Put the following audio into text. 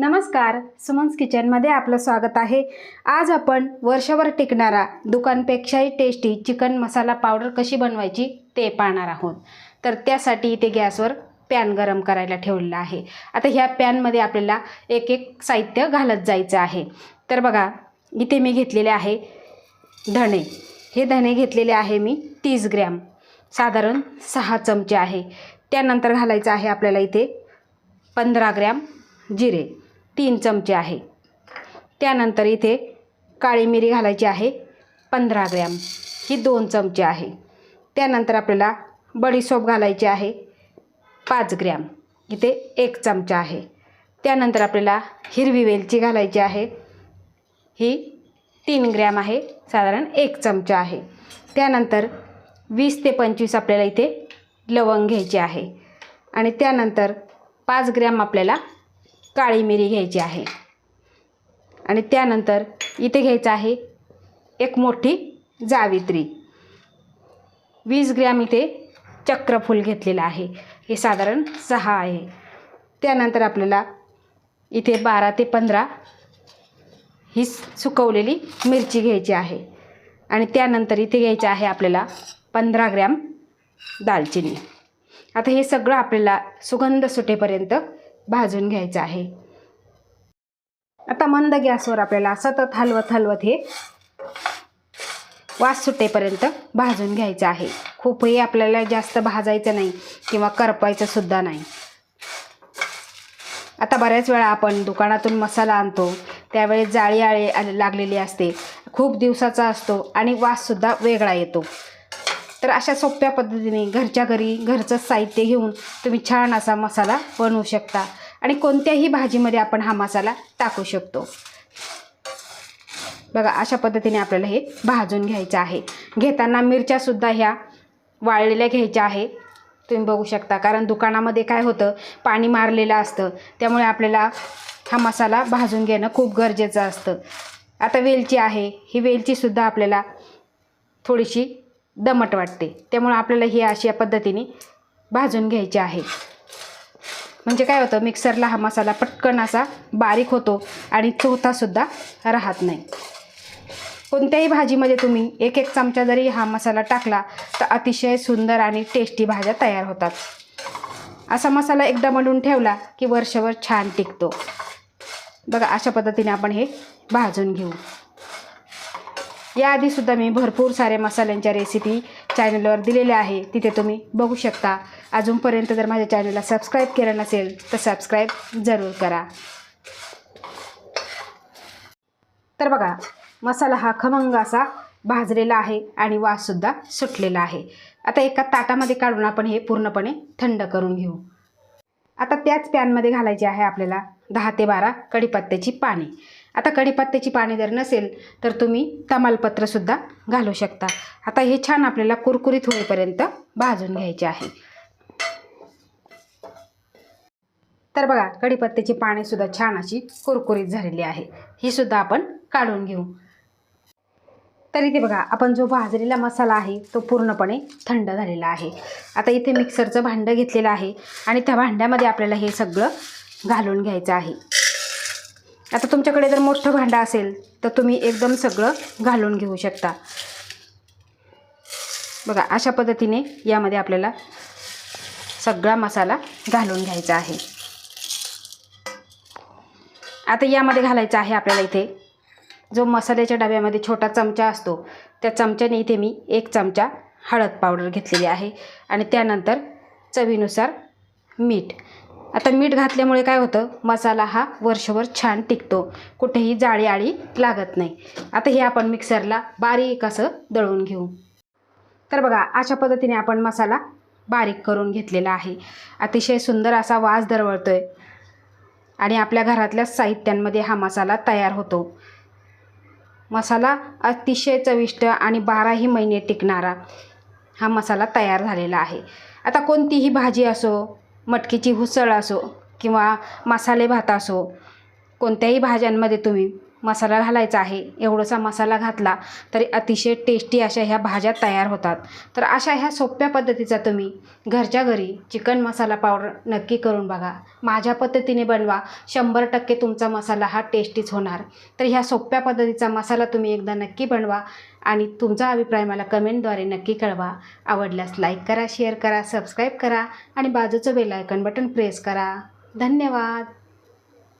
नमस्कार सुमन्स किचनमध्ये आपलं स्वागत आहे. आज आपण वर्षभर टिकणारा दुकानपेक्षाही टेस्टी चिकन मसाला पावडर कशी बनवायची ते पाहणार आहोत. तर त्यासाठी इथे गॅसवर पॅन गरम करायला ठेवलेला आहे. आता ह्या पॅनमध्ये आपल्याला एक एक साहित्य घालत जायचं आहे. तर बघा इथे मी घेतलेले आहे धणे. हे धणे घेतलेले आहे मी तीस ग्रॅम. साधारण सहा चमचे आहे. त्यानंतर घालायचं आहे आपल्याला इथे पंधरा ग्रॅम जिरे. तीन चमचे आहे. त्यानंतर इथे काळी मिरी घालायची आहे पंधरा ग्रॅम. ही दोन चमचे आहे. त्यानंतर आपल्याला बडीसोप घालायची आहे पाच ग्रॅम. इथे एक चमचा आहे. त्यानंतर आपल्याला हिरवी वेलची घालायची आहे. ही तीन ग्रॅम आहे साधारण एक चमचा आहे. त्यानंतर वीस ते पंचवीस आपल्याला इथे लवंग घ्यायची आहे. आणि त्यानंतर पाच ग्रॅम आपल्याला काळी मिरी घ्यायची आहे. आणि त्यानंतर इथे घ्यायचं आहे एक मोठी जावित्री. वीस ग्रॅम इथे चक्रफूल घेतलेलं आहे. हे साधारण सहा आहे. त्यानंतर आपल्याला इथे बारा ते पंधरा ही सुकवलेली मिरची घ्यायची आहे. आणि त्यानंतर इथे घ्यायचं आहे आपल्याला पंधरा ग्रॅम दालचिनी. आता हे सगळं आपल्याला सुगंध सुटेपर्यंत भाजून घ्यायचं आहे. आता मंद गॅसवर आपल्याला सतत हलवत हलवत हे वास सुटेपर्यंत भाजून घ्यायचं आहे. खूपही आपल्याला जास्त भाजायचं नाही किंवा करपायचं सुद्धा नाही. आता बऱ्याच वेळा आपण दुकानातून मसाला आणतो त्यावेळेस जाळी आळे लागलेली असते. खूप दिवसाचा असतो आणि वाससुद्धा वेगळा येतो. तर अशा सोप्या पद्धतीने घरच्या घरी घरचं साहित्य घेऊन तुम्ही छान असा मसाला बनवू शकता. आणि कोणत्याही भाजीमध्ये आपण हा मसाला टाकू शकतो. बघा अशा पद्धतीने आपल्याला हे भाजून घ्यायचं आहे. घेताना मिरच्यासुद्धा ह्या वाळलेल्या घ्यायच्या आहे. तुम्ही बघू शकता कारण दुकानामध्ये काय होतं पाणी मारलेलं असतं. त्यामुळे आपल्याला हा मसाला भाजून घेणं खूप गरजेचं असतं. आता वेलची आहे. ही वेलचीसुद्धा आपल्याला थोडीशी दमट वाटते. त्यामुळं आपल्याला ही अशा पद्धतीने भाजून घ्यायची आहे. म्हणजे काय होतं मिक्सरला हा मसाला पटकन असा बारीक होतो आणि चोथासुद्धा राहत नाही. कोणत्याही भाजीमध्ये तुम्ही एक एक चमचा जरी हा मसाला टाकला तर अतिशय सुंदर आणि टेस्टी भाज्या तयार होतात. असा मसाला एकदा बनवून ठेवला की वर्षभर छान टिकतो. बघा अशा पद्धतीने आपण हे भाजून घेऊ. याआधीसुद्धा मी भरपूर साऱ्या मसाल्यांच्या रेसिपी चॅनलवर दिलेल्या आहे. तिथे तुम्ही बघू शकता. अजूनपर्यंत जर माझ्या चॅनलला सबस्क्राईब केलं नसेल तर सबस्क्राईब जरूर करा. तर बघा मसाला हा खमंग असा भाजलेला आहे आणि वाससुद्धा सुटलेला आहे. आता एका ताटामध्ये काढून आपण हे पूर्णपणे थंड करून घेऊ. आता त्याच पॅनमध्ये घालायचे आहे आपल्याला दहा ते बारा कढीपत्त्याची पाने. आता कढीपत्त्याची पाने जर नसेल तर तुम्ही तमालपत्रसुद्धा घालू शकता. आता हे छान आपल्याला कुरकुरीत होईपर्यंत भाजून घ्यायचे आहे. तर बघा कढीपत्त्याची पानेसुद्धा छान अशी कुरकुरीत झालेली आहे. ही सुद्धा आपण काढून घेऊ. तर इथे बघा आपण जो भाजलेला मसाला आहे तो पूर्णपणे थंड झालेला आहे. आता इथे मिक्सरचं भांडं घेतलेलं आहे आणि त्या भांड्यामध्ये आपल्याला हे सगळं घालून घ्यायचं आहे. आता तुमच्याकडे जर मोठं भांडं असेल तर तुम्ही एकदम सगळं घालून घेऊ शकता. बघा अशा पद्धतीने यामध्ये आपल्याला सगळा मसाला घालून घ्यायचा आहे. आता यामध्ये घालायचं आहे आपल्याला इथे जो मसाल्याच्या डब्यामध्ये छोटा चमचा असतो त्या चमच्याने इथे मी एक चमचा हळद पावडर घेतलेली आहे. आणि त्यानंतर चवीनुसार मीठ. आता मीठ घातल्यामुळे काय होतं? मसाला हा वर्षभर छान टिकतो. कुठेही जाळी आळी लागत नाही. आता हे आपण मिक्सरला बारीक असं दळून घेऊ. तर बघा अशा पद्धतीने आपण मसाला बारीक करून घेतलेला आहे. अतिशय सुंदर असा वास दरवळतो आहे आणि आपल्या घरातल्या साहित्यांमध्ये हा मसाला तयार होतो. मसाला अतिशय चविष्ट आणि बाराही महिने टिकणारा हा मसाला तयार झालेला आहे. आता कोणतीही भाजी असो मटकीची उसळ असो किंवा मसाले भात असो कोणत्याही भाज्यांमध्ये तुम्ही मसाला घालायचा आहे. एवढासा मसाला घातला तरी अतिशय टेस्टी अशा ह्या भाज्या तयार होतात. तर अशा ह्या सोप्या पद्धतीचा तुम्ही घरच्या घरी चिकन मसाला पावडर नक्की करून बघा. माझ्या पद्धतीने बनवा. शंभर टक्के तुमचा मसाला हा टेस्टीच होणार. तर ह्या सोप्या पद्धतीचा मसाला तुम्ही एकदा नक्की बनवा आणि तुमचा अभिप्राय मला कमेंटद्वारे नक्की कळवा. आवडल्यास लाईक करा शेअर करा सबस्क्राईब करा आणि बाजूचं बेल बटन प्रेस करा. धन्यवाद!